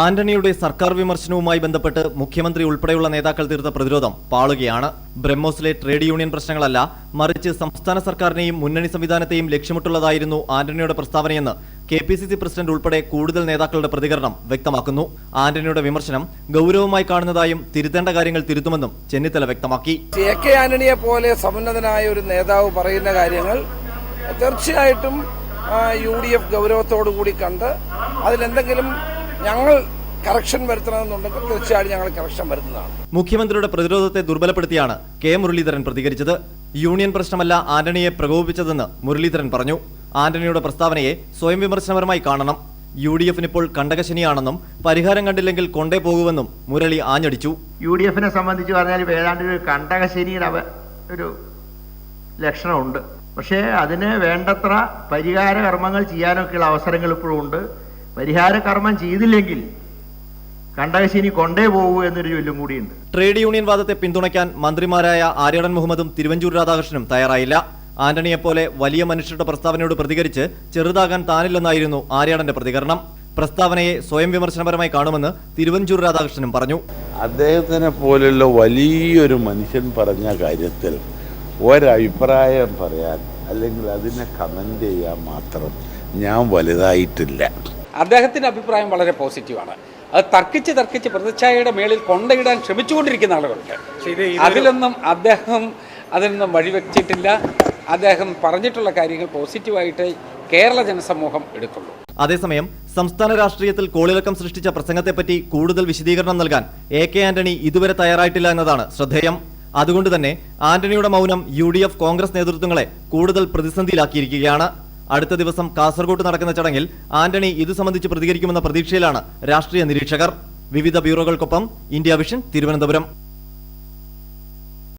ആന്റണിയുടെ സർക്കാർ വിമർശനവുമായി ബന്ധപ്പെട്ട് മുഖ്യമന്ത്രി ഉൾപ്പെടെയുള്ള നേതാക്കൾ തീർത്ത പ്രതിരോധം പാളുകയാണ്. ബ്രഹ്മോസിലെ ട്രേഡ് യൂണിയൻ പ്രശ്നങ്ങളല്ല മറിച്ച് സംസ്ഥാന സർക്കാരിനെയും മുന്നണി സംവിധാനത്തെയും ലക്ഷ്യമിട്ടുള്ളതായിരുന്നു ആന്റണിയുടെ പ്രസ്താവനയെന്ന് K P C C president ഉൾപ്പെടെ കൂടുതൽ നേതാക്കളുടെ പ്രതികരണം വ്യക്തമാക്കുന്നു. ആന്റണിയുടെ വിമർശനം ഗൗരവമായി കാണുന്നതായും തിരുത്തേണ്ട കാര്യങ്ങൾ തിരുത്തുമെന്നും ചെന്നിത്തല വ്യക്തമാക്കി. ആന്റണിയെ പോലെ സമുന്നതനായ ഒരു നേതാവ് പറയുന്ന കാര്യങ്ങൾ തീർച്ചയായിട്ടും യു ഡി എഫ് ഗൗരവത്തോടു കൂടി കണ്ട് അതിലെന്തെങ്കിലും ഞങ്ങൾ കറക്ഷൻ വരുത്തണമെന്നുണ്ടെങ്കിൽ തീർച്ചയായും ഞങ്ങൾ കറക്ഷൻ വരുത്തുന്നതാണ്. മുഖ്യമന്ത്രിയുടെ പ്രതിരോധത്തെ ദുർബലപ്പെടുത്തിയാണ് കെ മുരളീധരൻ പ്രതികരിച്ചത്. യൂണിയൻ പ്രശ്നമല്ല ആന്റണിയെ പ്രകോപിപ്പിച്ചതെന്ന് മുരളീധരൻ പറഞ്ഞു. ആന്റണിയുടെ പ്രസ്താവനയെ സ്വയം വിമർശനപരമായി കാണണം. യു ഡി എഫിന് ഇപ്പോൾ കണ്ടകശനിയാണെന്നും പരിഹാരം കണ്ടില്ലെങ്കിൽ കൊണ്ടേ പോകുമെന്നും മുരളി ആഞ്ഞടിച്ചു. യു ഡി എഫിനെ സംബന്ധിച്ച് പറഞ്ഞാൽ ഏതാണ്ട് ഒരു കണ്ടകശനിയുടെ അവ ഒരു ലക്ഷണമുണ്ട്. പക്ഷേ അതിന് വേണ്ടത്ര പരിഹാര കർമ്മങ്ങൾ ചെയ്യാനൊക്കെയുള്ള അവസരങ്ങൾ ഇപ്പോഴും ഉണ്ട്. പരിഹാര കർമ്മം ചെയ്തില്ലെങ്കിൽ കണ്ടകശനി കൊണ്ടേ പോകൂ എന്നൊരു ചൊല്ലും കൂടിയുണ്ട്. ട്രേഡ് യൂണിയൻ വാദത്തെ പിന്തുണയ്ക്കാൻ മന്ത്രിമാരായ ആര്യടൻ മുഹമ്മദും തിരുവഞ്ചൂർ രാധാകൃഷ്ണനും തയ്യാറായില്ല. ആന്റണിയെപ്പോലെ വലിയ മനുഷ്യരുടെ പ്രസ്താവനയോട് പ്രതികരിച്ച് ചെറുതാകാൻ താനില്ലെന്നായിരുന്നു ആര്യാടന്റെ പ്രതികരണം. പ്രസ്താവനയെ സ്വയം വിമർശനപരമായി കാണുമെന്ന് തിരുവഞ്ചൂർ രാധാകൃഷ്ണനും പറഞ്ഞു. അദ്ദേഹത്തിനെ പോലുള്ള വലിയൊരു മനുഷ്യൻ പറഞ്ഞ കാര്യത്തിൽ ഒരഭിപ്രായം പറയാൻ അല്ലെങ്കിൽ അതിനെ കമന്റ് ചെയ്യാൻ മാത്രം ഞാൻ വലുതായിട്ടില്ല. അദ്ദേഹത്തിന്റെ അഭിപ്രായം വളരെ പോസിറ്റീവാണ്. അത് തർക്കിച്ച് തർക്കിച്ച് പ്രതിച്ഛായയുടെ മേളിൽ കൊണ്ടയിടാൻ ശ്രമിച്ചുകൊണ്ടിരിക്കുന്ന ആളുകളുണ്ട്. അതിലൊന്നും അദ്ദേഹം അതിലൊന്നും വഴിവെച്ചിട്ടില്ല. അദ്ദേഹം പറഞ്ഞിട്ടുള്ള കാര്യങ്ങൾ പോസിറ്റീവായിട്ട് കേരള ജനസമൂഹം എടുക്കുള്ളൂ അതേസമയം സംസ്ഥാന രാഷ്ട്രീയത്തിൽ കോളിളക്കം സൃഷ്ടിച്ച പ്രസംഗത്തെപ്പറ്റി കൂടുതൽ വിശദീകരണം നൽകാൻ എ കെ ആന്റണി ഇതുവരെ തയ്യാറായിട്ടില്ല എന്നതാണ് ശ്രദ്ധേയം. അതുകൊണ്ട് തന്നെ ആന്റണിയുടെ മൗനം യു ഡി എഫ് കോൺഗ്രസ് നേതൃത്വങ്ങളെ കൂടുതൽ പ്രതിസന്ധിയിലാക്കിയിരിക്കുകയാണ്. അടുത്ത ദിവസം കാസർഗോട്ട് നടക്കുന്ന ചടങ്ങിൽ ആന്റണി ഇത് സംബന്ധിച്ച് പ്രതികരിക്കുമെന്ന പ്രതീക്ഷയിലാണ് രാഷ്ട്രീയ നിരീക്ഷകർ. വിവിധ ബ്യൂറോകൾക്കൊപ്പം ഇന്ത്യ വിഷൻ തിരുവനന്തപുരം.